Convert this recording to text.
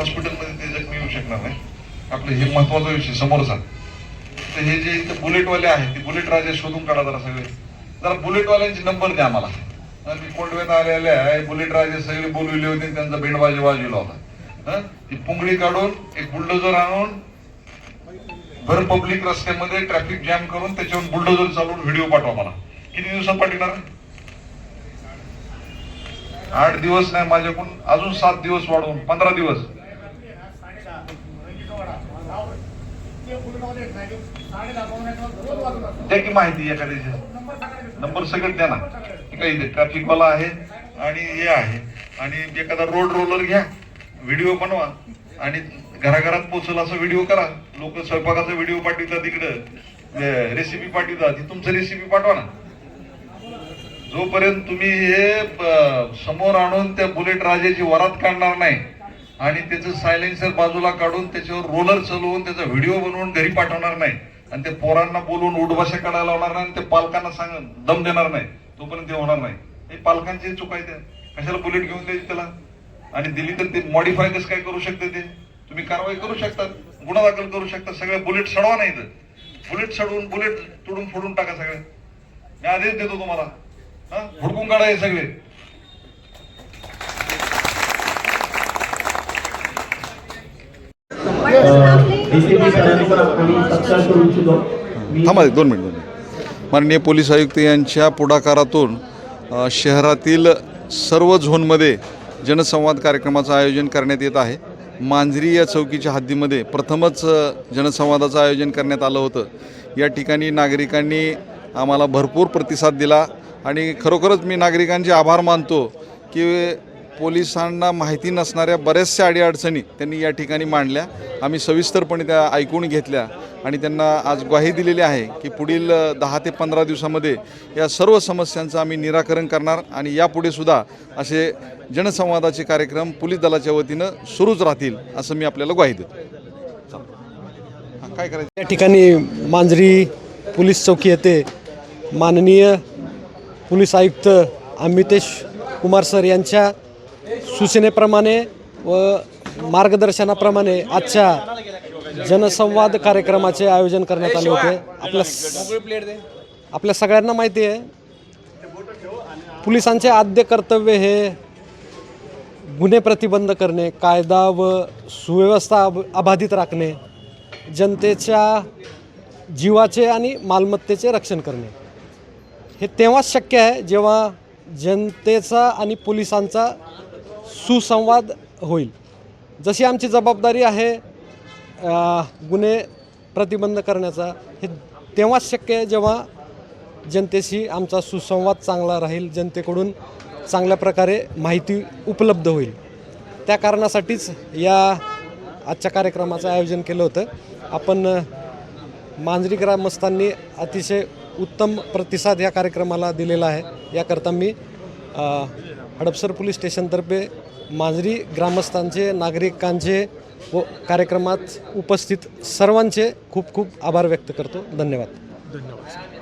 हॉस्पिटलमध्ये ते जखमी येऊ शकणार नाही. आपलं हे महत्त्वाचा विषय समोरचा. तर हे जे इथं बुलेटवाले आहेत ते बुलेट राजे शोधून काढा जरा सगळे. जरा बुलेटवाल्यांचे नंबर द्या मला आणि मी कोंडव्यात आलेले आहे बुलेट राजे सगळे बोलविले होते आणि त्यांचा बेडबाजी वाजविला होता. ती पुंगळी काढून एक बुलडोजर आणून भर पब्लिक रस्त्यामध्ये ट्रॅफिक जॅम करून त्याच्यावर बुलडोजर चालवून व्हिडिओ पाठवा मला. किती दिवसात पाठवणार? आठ दिवस नाही माझ्याकडून अजून सात दिवस वाढवून पंधरा दिवस. द्या की माहिती एखाद्याची नंबर सगळं द्या ना. ठीक आहे ट्रॅफिक वाला आहे आणि हे आहे. आणि एखादा रोड रोलर घ्या. व्हिडिओ बनवा. आणि घराघरात पोचल असा व्हिडिओ करा. लोक स्वयंपाकाचा व्हिडिओ पाठवतात तिकडं रेसिपी पाठवतात. ती तुमचं रेसिपी पाठवा ना. जोपर्यंत तुम्ही हे समोर आणून त्या बुलेट राजाची वरात काढणार नाही आणि त्याचं सायलेन्सर बाजूला काढून त्याच्यावर रोलर चालवून त्याचा व्हिडिओ बनवून घरी पाठवणार नाही. आणि ते पोरांना बोलून उडभाषा काढायला लावणार नाही आणि ते पालकांना सांग दम देणार नाही. तोपर्यंत ते होणार नाही. हे पालकांची चूक आहे त्या. कशाला बुलेट घेऊन द्यायची त्याला? आणि दिली तर ते मॉडिफाय कसं काय करू शकते ते? तुम्ही कारवाई करू शकतात गुन्हा दाखल करू शकता सगळे बुलेट सडवा नाही तर. बुलेट सडवून बुलेट तोडून फोडून टाका सगळे. मी आदेश देतो तुम्हाला. हा? हुडकून काढा हे सगळे. थांबा दोन मिनिट दोन मिनिट. माननीय पोलीस आयुक्त यांच्या पुढाकारातून शहरातील सर्व झोनमध्ये जनसंवाद कार्यक्रमाचं आयोजन करण्यात येत आहे. मांजरी या चौकीच्या हद्दीमध्ये प्रथमच जनसंवादाचं आयोजन करण्यात आलं होतं. या ठिकाणी नागरिकांनी आम्हाला भरपूर प्रतिसाद दिला आणि खरोखरच मी नागरिकांचे आभार मानतो की पोलिसांना माहिती नसणाऱ्या बऱ्याचशा अडीअडचणी त्यांनी या ठिकाणी मांडल्या. आम्ही सविस्तरपणे त्या ऐकून घेतल्या आणि त्यांना आज ग्वाही दिलेली आहे की पुढील दहा ते पंधरा दिवसामध्ये या सर्व समस्यांचं आम्ही निराकरण करणार आणि यापुढे सुद्धा असे जनसंवादाचे कार्यक्रम पोलीस दलाच्या वतीनं सुरूच राहतील असं मी आपल्याला ग्वाही देतो. काय करायचं? या ठिकाणी मांजरी पोलीस चौकी येथे माननीय पोलीस आयुक्त अमितेश कुमार सर यांच्या सूचनेप्रमाणे व मार्गदर्शनाप्रमाणे आजच्या जनसंवाद कार्यक्रमाचे आयोजन करण्यात आले होते. आपल्या आपल्या सगळ्यांना माहिती आहे. पोलिसांचे आद्य कर्तव्य हे गुन्हे प्रतिबंध करणे कायदा व सुव्यवस्था अब अबाधित राखणे जनतेच्या जीवाचे आणि मालमत्तेचे रक्षण करणे. हे तेव्हाच शक्य आहे जेव्हा जनतेचा आणि पोलिसांचा सुसंवाद होईल. जशी आमची जबाबदारी आहे गुन्हे प्रतिबंध करण्याचा हे तेव्हाच शक्य आहे जेव्हा जनतेशी आमचा सुसंवाद चांगला राहील जनतेकडून चांगल्या प्रकारे माहिती उपलब्ध होईल. त्या कारणासाठीच या आजच्या कार्यक्रमाचं आयोजन केलं होतं. आपण मांजरी ग्रामस्थांनी अतिशय उत्तम प्रतिसाद या कार्यक्रमाला दिलेला आहे. याकरता मी हडपसर पोलीस स्टेशनतर्फे मांजरी ग्रामस्थांचे नागरिकांचे व कार्यक्रमात उपस्थित सर्वांचे खूप खूप आभार व्यक्त करतो. धन्यवाद. धन्यवाद.